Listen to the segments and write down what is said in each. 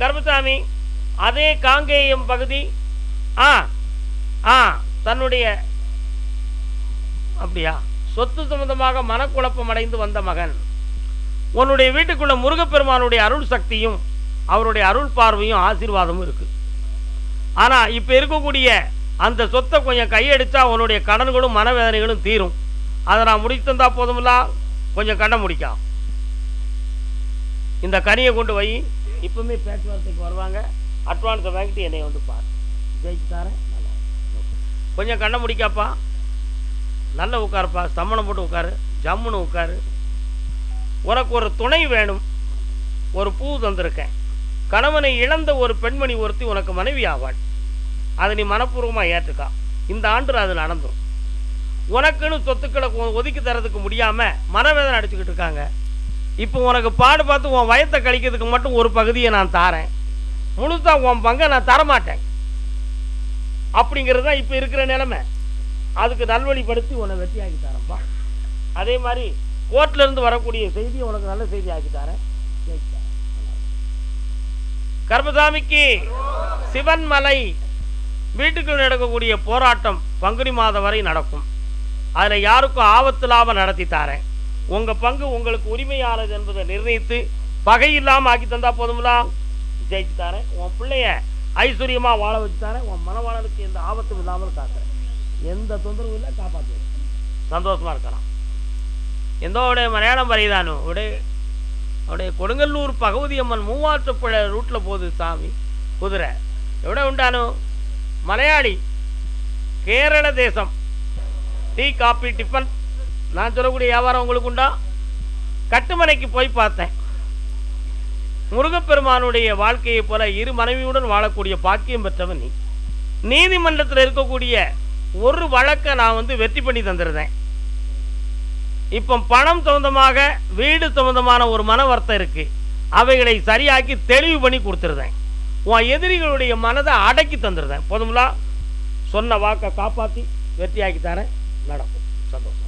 கருமசாமி அதே காங்கேயம் பகுதி ஆ ஆ தன்னுடைய அப்படியா? சொத்து சம்பந்தமாக மனக்குழப்பம் அடைந்து வந்த மகன். உன்னுடைய வீட்டுக்குள்ள முருகப்பெருமானுடைய அருள் சக்தியும் அவருடைய அருள் பார்வையும் ஆசீர்வாதமும் இருக்கு. ஆனா இப்ப இருக்கக்கூடிய அந்த சொத்தை கொஞ்சம் கையடிச்சா உன்னுடைய கடன்களும் மனவேதனைகளும் தீரும். அதை நான் முடித்து தந்தால் போதுமில்லா? கொஞ்சம் கண்ணை முடிக்கா இந்த கனியை கொண்டு வை இப்பவுமே பேச்சுவார்த்தைக்கு வருவாங்க. அட்வான்ஸை வாங்கிட்டு என்னை வந்து பார். ஜெயிச்சு தரேன் நல்லா. கொஞ்சம் கண்ணை முடிக்காப்பா. நல்ல உட்காருப்பா. சம்மணம் போட்டு உட்காரு. ஜம்முன்னு உட்காரு. உனக்கு ஒரு துணை வேணும். ஒரு பூ தந்திருக்கேன். கணவனை இழந்த ஒரு பெண்மணி ஒருத்தி உனக்கு மனைவி ஆவாள். அதை நீ மனப்பூர்வமாக ஏற்றுக்கா. இந்த ஆண்டு அது நடந்துரும். உனக்குன்னு சொத்துக்களை ஒதுக்கி தரதுக்கு முடியாமல் மனவேதனை அடிச்சுக்கிட்டு இருக்காங்க. இப்போ உனக்கு பாடு பார்த்து உன் வயத்தை கழிக்கிறதுக்கு மட்டும் ஒரு பகுதியை நான் தாரேன். முழுசா உன் பங்கை நான் தரமாட்டேன். அப்படிங்கிறது தான் இப்போ இருக்கிற நிலைமை. அதுக்கு நல்வழிப்படுத்தி உன்னை வெற்றியாக்கி தரேன்ப்பா அதே மாதிரி கோர்ட்லேருந்து வரக்கூடிய செய்தி உனக்கு நல்ல செய்தி ஆக்கி தரேன். கர்மசாமிக்கு சிவன் மலை வீட்டுக்குள் நடக்கக்கூடிய போராட்டம் பங்குனி மாதம் வரை நடக்கும். அதில் யாருக்கும் ஆபத்து லாபம் நடத்தி தாரேன். உங்கள் பங்கு உங்களுக்கு உரிமையானது என்பதை நிர்ணயித்து பகை இல்லாமல் ஆக்கி தந்தா போதுங்களா ஜெயிச்சு தரேன் உன் பிள்ளைய ஐஸ்வர்யமாக வாழ வச்சு தரேன் உன் மனவாளனுக்கு எந்த ஆபத்தும் இல்லாமல் காக்கிறேன். எந்த தொந்தரவும் இல்லை காப்பாற்றுவேன் சந்தோஷமாக இருக்கலாம். எந்தோடைய மலையாளம் வரைதானோ உடைய அவருடைய கொடுங்கல்லூர் பகவதி அம்மன் மூவாற்றுப்புழ ரூட்டில் போகுது சாமி குதிரை. எவ்வளோ உண்டானோ? மலையாளி கேரள தேசம். Tea coffee tiffin. நான் சொல்லக்கூடிய வியாபாரம் உங்களுக்கு உண்டா? கட்டுமனைக்கு போய் பார்த்தேன். முருகப்பெருமானுடைய வாழ்க்கையைப் போல இரு மனைவியுடன் வாழக்கூடிய பாக்கியம் பெற்றவன் நீ. நீதிமன்றத்தில் இருக்கக்கூடிய ஒரு வழக்கை நான் வந்து வெற்றி பண்ணி தந்துருந்தேன். இப்போ பணம் சம்பந்தமாக வீடு சம்பந்தமான ஒரு மன வருத்தம் இருக்கு. அவைகளை சரியாக்கி தெளிவு பண்ணி கொடுத்துருந்தேன். உன் எதிரிகளுடைய மனதை அடக்கி தந்துருந்தேன். போதுங்களா சொன்ன வாக்கை காப்பாற்றி வெற்றியாக்கி தானே நடக்கும். சந்தோஷம்.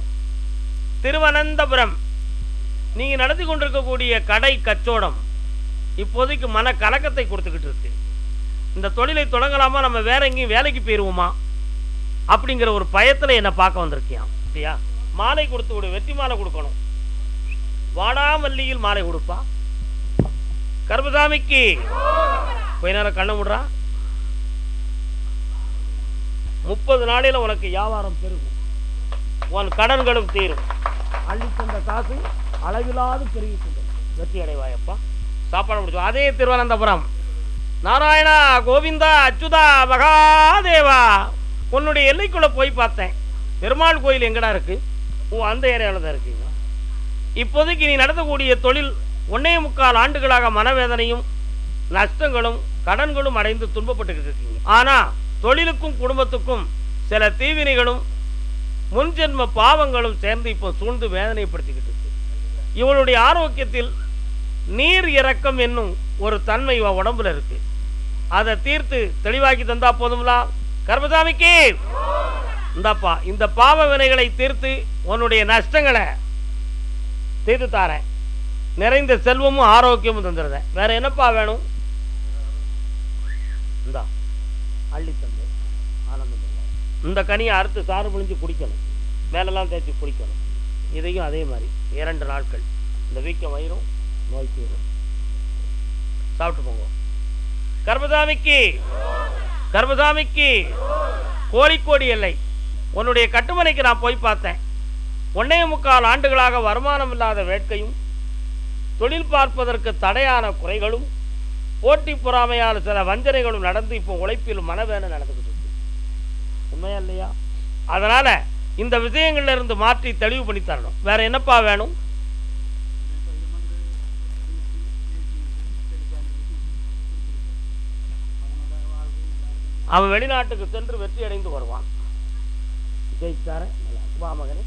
திருவனந்தபுரம். நீங்கள் நடத்தி கொண்டிருக்கக்கூடிய கடை கச்சோடம் இப்போதைக்கு மன கலக்கத்தை கொடுத்துக்கிட்டு இருக்கு. இந்த தொழிலை தொடங்கலாமா? நம்ம வேற எங்கேயும் வேலைக்கு போயிடுவோமா அப்படிங்கிற ஒரு பயத்தில் என்னை பார்க்க வந்திருக்கியான் அப்படியா மாலை கொடுத்து விடு வெற்றி மாலை கொடுக்கணும். வாடாமல்லியில் மாலை கொடுப்பா. கர்பசாமிக்கு கொஞ்ச நேரம் கண்ணை விடுறா முப்பது நாளையில் உனக்கு வியாபாரம் பெருகும். உன் கடன்களும் தீரும். அள்ளி தந்த காசு அளவிலாது பெருகி கொண்டு வெற்றி அடைவாயப்பா. சாப்பாடு முடிச்சோம் அதே திருவனந்தபுரம். நாராயணா கோவிந்தா அச்சுதா மகாதேவா. உன்னுடைய எல்லைக்குள்ளே போய் பார்த்தேன். பெருமாள் கோயில் எங்கடா இருக்கு? ஓ அந்த ஏரியாவில் தான் இருக்கீங்களா இப்போதைக்கு நீ நடத்தக்கூடிய தொழில் ஒன்னே முக்கால் ஆண்டுகளாக மனவேதனையும் நஷ்டங்களும் கடன்களும் அடைந்து துன்பப்பட்டுக்கிட்டு இருக்கீங்க. ஆனால் தொழிலுக்கும் குடும்பத்துக்கும் சில தீவினைகளும் முன்ஜென்ம பாவங்களும் சேர்ந்து இப்போ சூழ்ந்து வேதனைப்படுத்திக்கிட்டு இருக்கு. இவளுடைய ஆரோக்கியத்தில் நீர் இறக்கம் என்னும் ஒரு தன்மை இவ உடம்புல இருக்கு. அதை தீர்த்து தெளிவாக்கி தந்தா போதுங்களா கர்மசாமிக்கு! இந்தாப்பா இந்த பாவ வினைகளை தீர்த்து உன்னுடைய நஷ்டங்களை தீர்த்து தாரேன். நிறைந்த செல்வமும் ஆரோக்கியமும் தந்துடுறேன். வேற என்னப்பா வேணும்? இந்தா அள்ளி தந்து ஆனந்தம் இந்த கனியை அறுத்து சாறு புழிஞ்சு குடிக்கணும். மேலெல்லாம் தேய்ச்சி குடிக்கணும். இதையும் அதே மாதிரி இரண்டு நாட்கள். இந்த வீக்கம் வயிறும் நோய் தீரும். சாப்பிட்டு போங்க. கர்மசாமிக்கு கர்மசாமிக்கு கோழிக்கோடி எல்லை உன்னுடைய கட்டுமனைக்கு நான் போய் பார்த்தேன். ஒன்னே முக்கால் ஆண்டுகளாக வருமானம் இல்லாத வேட்கையும் தொழில் பார்ப்பதற்கு தடையான குறைகளும் போட்டி பொறாமையால் சில வஞ்சனைகளும் நடந்து இப்போ உழைப்பில் மனவேன நடந்துக்கிட்டு உண்மையா இல்லையா? அதனால இந்த விஷயங்கள்ல இருந்து மாற்றி தெளிவு பண்ணி தரணும். வேற என்னப்பா வேணும்? அவன் வெளிநாட்டுக்கு சென்று வெற்றி அடைந்து வருவான். ஜெயிச்சார மகனே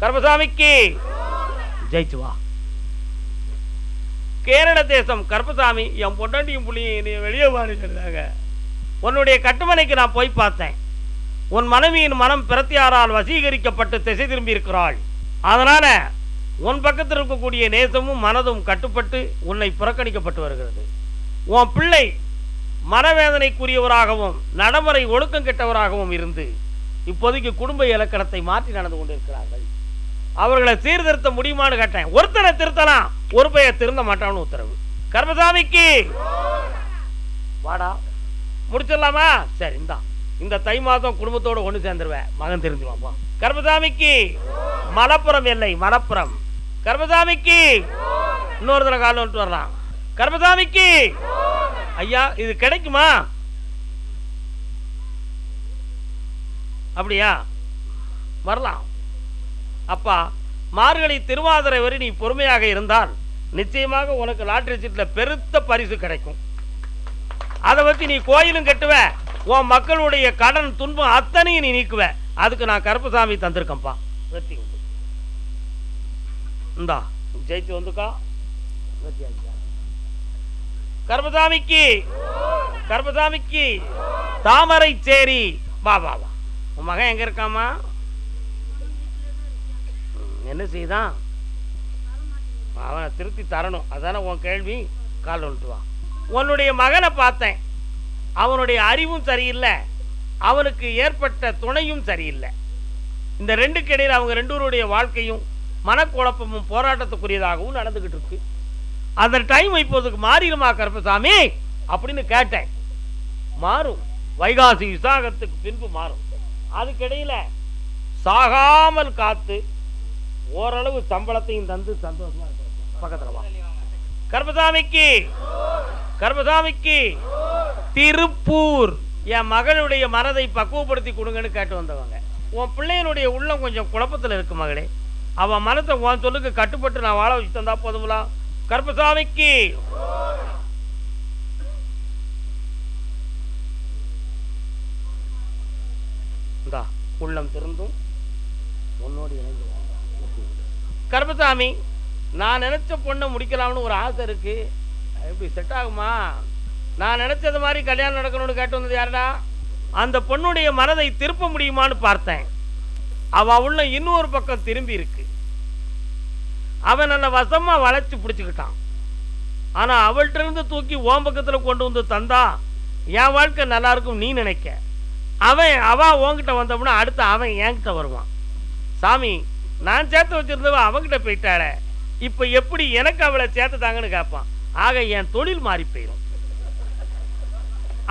கர்மசாமிக்கு ஜெயிச்சு வா. கேரள தேசம் கருப்பசாமி என் பொண்டாட்டியும் புள்ளியும் நீ வெளியே வான்னு உன்னுடைய கட்டுமனைக்கு நான் போய் பார்த்தேன். உன் மனைவியின் மனம் பிரத்தியாரால் வசீகரிக்கப்பட்டு திசை திரும்பி இருக்கிறாள். அதனால உன் பக்கத்தில் இருக்கக்கூடிய நேசமும் மனதும் கட்டுப்பட்டு உன்னை புறக்கணிக்கப்பட்டு வருகிறது. உன் பிள்ளை மனவேதனைக்குரியவராகவும் நடைமுறை ஒழுக்கம் கெட்டவராகவும் இருந்து இப்போதைக்கு குடும்ப இலக்கணத்தை மாற்றி நடந்து கொண்டிருக்கிறார்கள். அவர்களை சீர்திருத்த முடியுமான்னு கேட்டேன். ஒருத்தனை திருத்தலாம். ஒரு பையன் திருந்த மாட்டான்னு உத்தரவு. கர்மசாமிக்கு! வாடா. முடிச்சிடலாமா? சரி இந்தா. இந்த தை மாதம் குடும்பத்தோட ஒன்று சேர்ந்துருவேன் மகன் தெரிஞ்சுவாப்பா கர்மசாமிக்கு! மலப்புறம் இல்லை மலப்புறம் கர்மசாமிக்கு! இன்னொரு தடவை காலம் விட்டு வரலாம். கர்மசாமிக்கு! ஐயா இது கிடைக்குமா? அப்படியா? வரலாம். அப்பா மார்கழி திருவாதிரை வரை நீ பொறுமையாக இருந்தால் நிச்சயமாக உனக்கு லாட்ரி சீட்டில் பெருத்த பரிசு கிடைக்கும். அதை வச்சு நீ கோயிலும் கட்டுவ உன் மக்களுடைய கடன் துன்பம் அத்தனையும் நீ நீக்குவ. அதுக்கு நான் கருப்பசாமி தந்திருக்கேன்ப்பா. வெற்றி உண்டு. இந்தா ஜெயிச்சு வந்துக்கா. வெற்றி கருப்பசாமிக்கு கருப்பசாமிக்கு தாமரை சேரி. வா வா வா. உன் மகன் எங்க இருக்காமா என்ன செய்தான்? அவனை திருத்தி தரணும். அதானே உன் கேள்வி? கால் உன்னுடைய மகனை பார்த்தேன். அவனுடைய அறிவும் சரியில்லை. அவனுக்கு ஏற்பட்ட துணையும் சரியில்லை. இந்த ரெண்டுக்கு இடையில் அவங்க ரெண்டுவருடைய வாழ்க்கையும் மனக்குழப்பமும் போராட்டத்துக்குரியதாகவும் நடந்துக்கிட்டு இருக்கு. அந்த டைம் இப்போதுக்கு மாறிடுமா கருப்பசாமி? அப்படின்னு கேட்டேன். மாறும். வைகாசி விசாகத்துக்கு பின்பு மாறும். அதுக்கிடையில் சாகாமல் காத்து ஓரளவு சம்பளத்தையும் தந்து சந்தோஷமா பக்கத்தில் வா. கர்மசாமிக்கு. கர்மசாமிக்கு. திருப்பூர். என் மகளுடைய மனதை பக்குவப்படுத்தி கொடுங்கன்னு கேட்டு வந்தவங்க. உன் பிள்ளையனுடைய உள்ளம் கொஞ்சம் குழப்பத்தில் இருக்கு மகளே. அவன் மனத்தை உன் சொல்லுக்கு கட்டுப்பட்டு நான் வாழ வச்சு தந்தா போதுங்களா கர்மசாமிக்கு. இந்தா உள்ளம் திருந்தும் உன்னோடு இணைந்து. கருப்பசாமி நான் நினச்ச பொண்ணை முடிக்கலாம்னு ஒரு ஆசை இருக்குது எப்படி செட் ஆகுமா? நான் நினச்சது மாதிரி கல்யாணம் நடக்கணும்னு கேட்டு வந்தது யாருடா? அந்த பொண்ணுடைய மனதை திருப்ப முடியுமான்னு பார்த்தேன். அவ உள்ள இன்னொரு பக்கம் திரும்பி இருக்கு. அவன் நல்ல வசமாக வளைச்சி பிடிச்சிக்கிட்டான். ஆனால் அவள்கிட்டருந்து தூக்கி ஓம் பக்கத்தில் கொண்டு வந்து தந்தா என் வாழ்க்கை நல்லா இருக்கும் நீ நினைக்க. அவன் அவ உன்கிட்ட வந்தோம்னா அடுத்து அவன் என்கிட்ட வருவான். சாமி நான் சேர்த்து வச்சிருந்தவ அவங்கிட்ட போயிட்டாளே. இப்போ எப்படி எனக்கு அவளை சேர்த்துட்டாங்கன்னு கேட்பான் ஆக என் தொழில் மாறி போயிடும்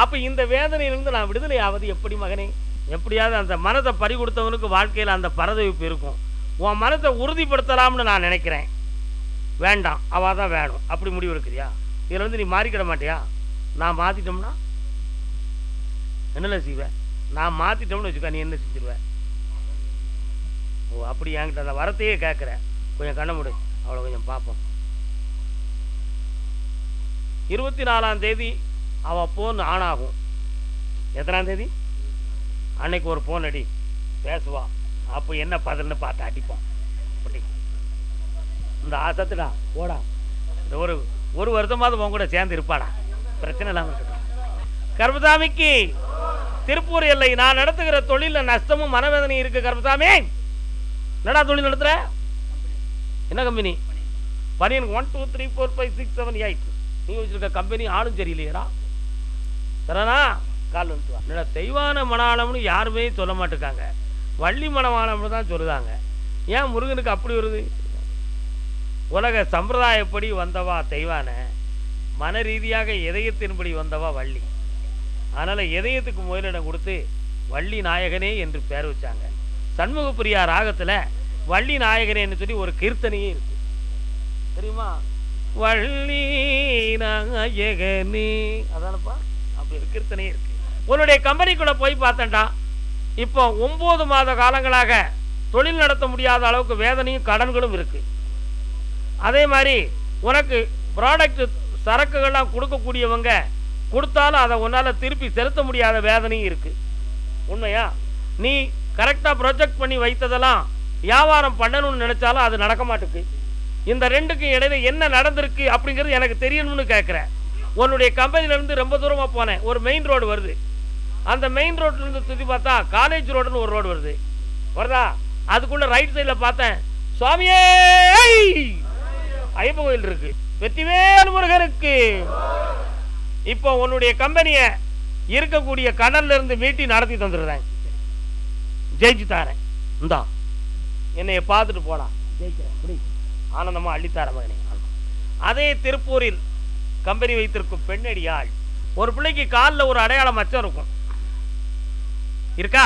அப்போ இந்த வேதனையிலிருந்து நான் விடுதலை ஆவது எப்படி மகனே? எப்படியாவது அந்த மனத்தை பறி கொடுத்தவனுக்கு வாழ்க்கையில் அந்த பரதவிப்பு இருக்கும். உன் மனத்தை உறுதிப்படுத்தலாம்னு நான் நினைக்கிறேன். வேண்டாம் அவள் தான் வேணும். அப்படி முடிவு இருக்கிறியா இதில் வந்து நீ மாறிக்கிட மாட்டியா? நான் மாற்றிட்டோம்னா என்னல செய்வ? நான் மாற்றிட்டோம்னு வச்சுக்க நீ என்ன செஞ்சிருவேன் ஓ அப்படி என்கிட்ட அந்த வரத்தையே கேட்குறேன் கொஞ்சம் கண்ண முடியும் அவ்வளோ கொஞ்சம் பார்ப்போம். இருபத்தி நாலாம் தேதி அவள் போன் ஆன் ஆகும் எத்தனாம் தேதி? அன்னைக்கு ஒரு ஃபோன் அடி. பேசுவா. அப்போ என்ன பதில்னு பார்த்து அடிப்போம். அப்படி. இந்த ஆசத்துடா போடா. இந்த ஒரு ஒரு வருஷமாவது உன் கூட சேர்ந்து இருப்பாடா. பிரச்சனை இல்லாமல் இருக்கட்டும். கர்மசாமிக்கு திருப்பூர் எல்லை நான் நடத்துகிற தொழிலில் நஷ்டமும் மனவேதனையும் இருக்கு கர்பசாமி என்னடா தொழில் நடத்துகிற என்ன கம்பெனி? பனியன் one two three four five six seven eight நீ வச்சிருக்க கம்பெனி ஆளும் சரியில்லையடா. தரனா கால் வந்துட்டு வா. என்னடா தெய்வான மணாளம்னு யாருமே சொல்ல மாட்டேங்காங்க வள்ளி மணவாளம்னு தான் சொல்லுதாங்க. ஏன் முருகனுக்கு அப்படி வருது? உலக சம்பிரதாயப்படி வந்தவா தெய்வான மன ரீதியாக இதயத்தின்படி வந்தவா வள்ளி. அதனால் இதயத்துக்கு முதலிடம் கொடுத்து வள்ளி நாயகனே என்று பேர் வச்சாங்க. சண்முகப்பிரியா ராகத்தில் வள்ளி நாயகனேன்னு சொல்லி ஒரு கீர்த்தனையே இருக்கு. தெரியுமா? வள்ளி நாயகனே. அதானப்பா? அப்படி ஒரு கீர்த்தனையே இருக்கு. உன்னுடைய கம்பெனிக்குள்ளே போய் பார்த்தேன்டா. இப்போ ஒம்பது மாத காலங்களாக தொழில் நடத்த முடியாத அளவுக்கு வேதனையும் கடன்களும் இருக்கு. அதே மாதிரி உனக்கு ப்ராடக்ட் சரக்குகள்லாம் கொடுக்கக்கூடியவங்க கொடுத்தாலும் அதை உன்னால் திருப்பி செலுத்த முடியாத வேதனையும் இருக்குது உண்மையா? நீ கரெக்டாக ப்ரொஜெக்ட் பண்ணி வைத்ததெல்லாம் வியாபாரம் பண்ணணும்னு நினச்சாலும் அது நடக்க மாட்டுக்கு. இந்த ரெண்டுக்கும் இடையில என்ன நடந்திருக்கு அப்படிங்கிறது எனக்கு தெரியணும்னு கேட்குறேன் உன்னுடைய கம்பெனிலேருந்து ரொம்ப தூரமாக போனேன். ஒரு மெயின் ரோடு வருது. அந்த மெயின் ரோட்லேருந்து சுற்றி பார்த்தா காலேஜ் ரோடுன்னு ஒரு ரோடு வருது. வருதா? அதுக்குள்ளே ரைட் சைடில் பார்த்தேன். சுவாமியே! ஐயப்பன் கோயில் இருக்கு. வெற்றிவேல் முருகருக்கு. இப்போ உன்னுடைய கம்பெனியை இருக்கக்கூடிய கடல்ல இருந்து மீட்டி நடத்தி தந்துடுறேன். ஜெயிச்சு தாரேன். இந்தா. என்னைய பார்த்துட்டு போடா. ஜெயிக்கிறேன் புடி. ஆனந்தமா அள்ளித்தார மகனே. அதே திருப்பூரில் கம்பெனி வைத்திருக்கும் பெண்ணடியாள் ஒரு பிள்ளைக்கு காலில் ஒரு அடையாளம் மச்சம் இருக்கும். இருக்கா?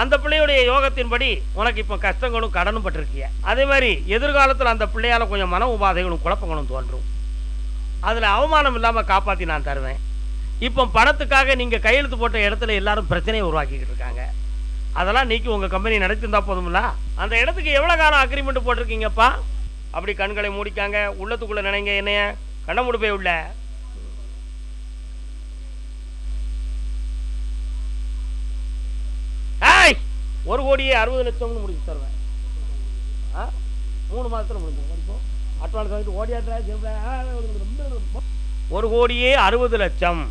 அந்த பிள்ளையுடைய யோகத்தின்படி உனக்கு இப்போ கஷ்டங்களும் கடனும் பட்டிருக்கிய. அதே மாதிரி எதிர்காலத்தில் அந்த பிள்ளையால கொஞ்சம் மன உபாதைகளும் குழப்பங்களும் தோன்றும். அதில் அவமானம் இல்லாமல் காப்பாற்றி நான் தருவேன். இப்போ பணத்துக்காக நீங்கள் கையெழுத்து போட்ட இடத்துல எல்லாரும் பிரச்சனையை உருவாக்கிக்கிட்டு இருக்காங்க. அதெல்லாம் நீக்கி உங்கள் கம்பெனி நடத்திருந்தா போதும்ல? அந்த இடத்துக்கு எவ்வளோ காலம் அக்ரிமெண்ட் போட்டிருக்கீங்கப்பா? அப்படி கண்களை மூடிக்காங்க உள்ளத்துக்குள்ளே நினைங்க என்னைய. கண்ண மூடி போய் உள்ள ஒரு கோடியே அறுபது லட்சம்னு முடிச்சு தருவேன். ஆ? மூணு மாதத்தில் முடிஞ்சு இப்போ அட்வான்ஸ் வாங்கிட்டு ரொம்ப. ஒரு கோடியே அறுபது லட்சம்.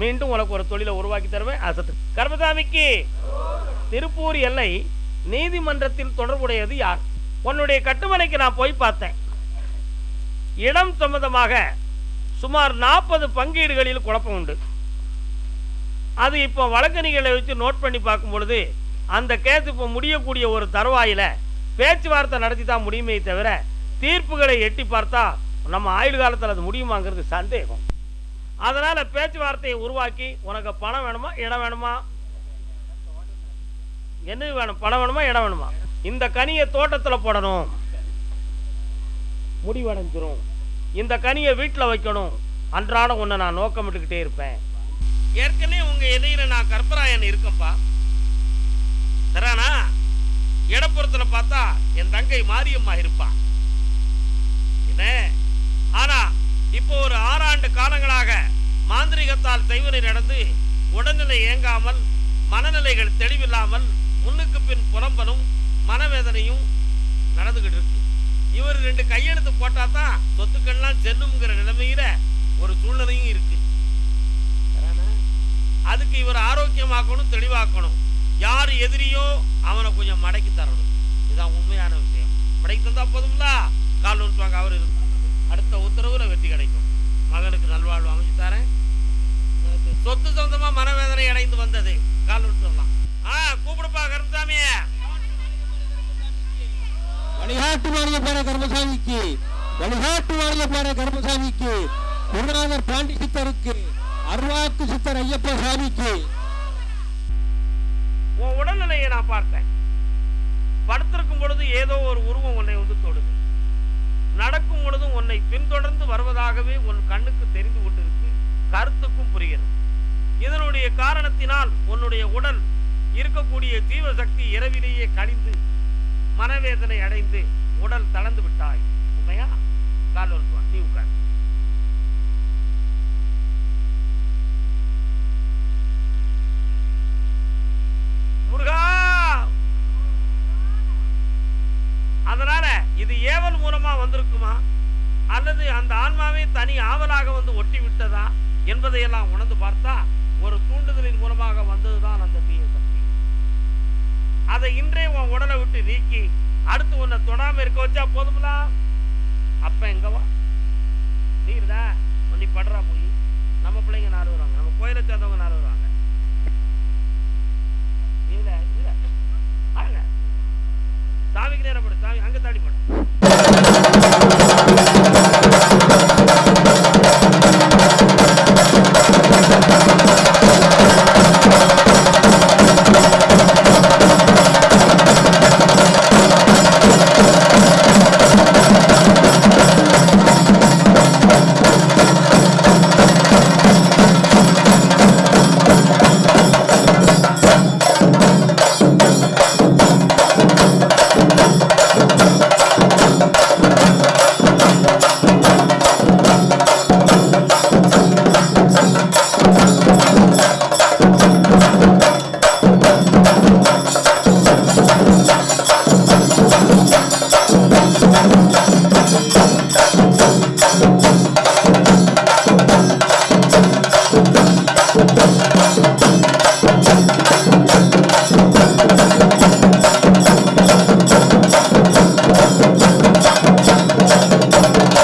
மீண்டும் உனக்கு ஒரு தொழிலை உருவாக்கி தருவேன் அசத்து. கர்மசாமிக்கு திருப்பூர் எல்லை நீதிமன்றத்தில் தொடர்புடையது யார்? உன்னுடைய கட்டுமனைக்கு நான் போய் பார்த்தேன். இடம் சம்பந்தமாக சுமார் நாற்பது பங்கீடுகளில் குழப்பம் உண்டு. அது இப்போ வழக்கறிஞர்களை வச்சு நோட் பண்ணி பார்க்கும் பொழுது அந்த கேஸ் இப்போ முடியக்கூடிய ஒரு தருவாயில் பேச்சுவார்த்தை நடத்தி தான் முடியுமே தவிர தீர்ப்புகளை எட்டி பார்த்தா நம்ம ஆயுள் காலத்தில் அது முடியுமாங்கிறது சந்தேகம். அதனால பேச்சுவார்த்தையை உருவாக்கி உனக்கு பணம் வேணுமா இடம் வேணுமா? என்ன வேணும்? பணம் வேணுமா இடம் வேணுமா? இந்த கனியை தோட்டத்தில் போடணும். முடிவடைஞ்சிரும். இந்த கனியை வீட்டில் வைக்கணும். அன்றாடம் உன்னை நான் நோக்கமிட்டுக்கிட்டே இருப்பேன். ஏற்கனவே உங்க எதிர நான் கற்பராயன் இருக்கேன்ப்பா. தரானா இடப்புறத்துல பார்த்தா என் தங்கை மாரியம்மா இருப்பா. என்ன? ஆனா இப்போ ஒரு ஆறாண்டு காலங்களாக மாந்திரிகத்தால் தெய்வனை நடந்து உடல்நிலை இயங்காமல் மனநிலைகள் தெளிவில்லாமல் முன்னுக்கு பின் புலம்பலும் மனவேதனையும் நடந்துகிட்டு இருக்கு. இவர் ரெண்டு கையெழுத்து போட்டா தான் சொத்துக்கள்லாம் செல்லுங்கிற நிலைமையில ஒரு சூழ்நிலையும் இருக்கு. அதுக்கு இவர் ஆரோக்கியமாக்கணும் தெளிவாக்கணும். யார் எதிரியோ அவனை கொஞ்சம் மடக்கி தரணும். இதுதான் உண்மையான விஷயம். மடக்கி தந்தா போதும்ல? கால் நூற்றுவாங்க அவர் இருக்கு அடுத்த உத்தரவுல வெற்றி கிடைக்கும். மகனுக்கு நல்வாழ்வு அமைச்சு தரேன். சொத்து சொந்தமா மனவேதனை அடைந்து வந்தது. கால் நூற்றுலாம் ஆ கூப்பிடுப்பா கருமசாமியே வழிகாட்டு வாரிய பேர கர்மசாமிக்கு. வழிகாட்டு வாரிய பேர கர்மசாமிக்கு. குருநாதர் பாண்டி சித்தருக்கு. அருவாக்கு சித்தர் ஐயப்ப சாமிக்கு. உன் உடல்நிலையை நான் பார்த்தேன். படுத்திருக்கும் பொழுது ஏதோ ஒரு உருவம் உன்னை வந்து தொடுது. நடக்கும் பொழுதும் உன்னை பின்தொடர்ந்து வருவதாகவே உன் கண்ணுக்கு தெரிந்து கொண்டிருக்கு. கருத்துக்கும் புரிகிறது. இதனுடைய காரணத்தினால் உன்னுடைய உடல் இருக்கக்கூடிய ஜீவசக்தி இரவிலேயே கழிந்து மனவேதனை அடைந்து உடல் தளர்ந்து விட்டாய். உண்மையா? கால் ஒன்று நீ உட்கார் முருகா அதனால இது ஏவல் மூலமா வந்திருக்குமா? அல்லது அந்த ஆன்மாவே தனி ஆவலாக வந்து ஒட்டி விட்டதா என்பதையெல்லாம் உணர்ந்து பார்த்தா ஒரு தூண்டுதலின் மூலமாக வந்ததுதான் அந்த தீய சக்தி. அதை இன்றே உன் உடலை விட்டு நீக்கி அடுத்து உன்னை தொடாம இருக்க வச்சா போதும்ல? அப்ப எங்கவா நீர்தான் நீ படுறா போய். நம்ம பிள்ளைங்க நாலு வருவாங்க. நம்ம கோயிலை சேர்ந்தவங்க நாலு வருவாங்க. தாவிக்கு நேரம் போடு. தாவி அங்கே தாடி போடு.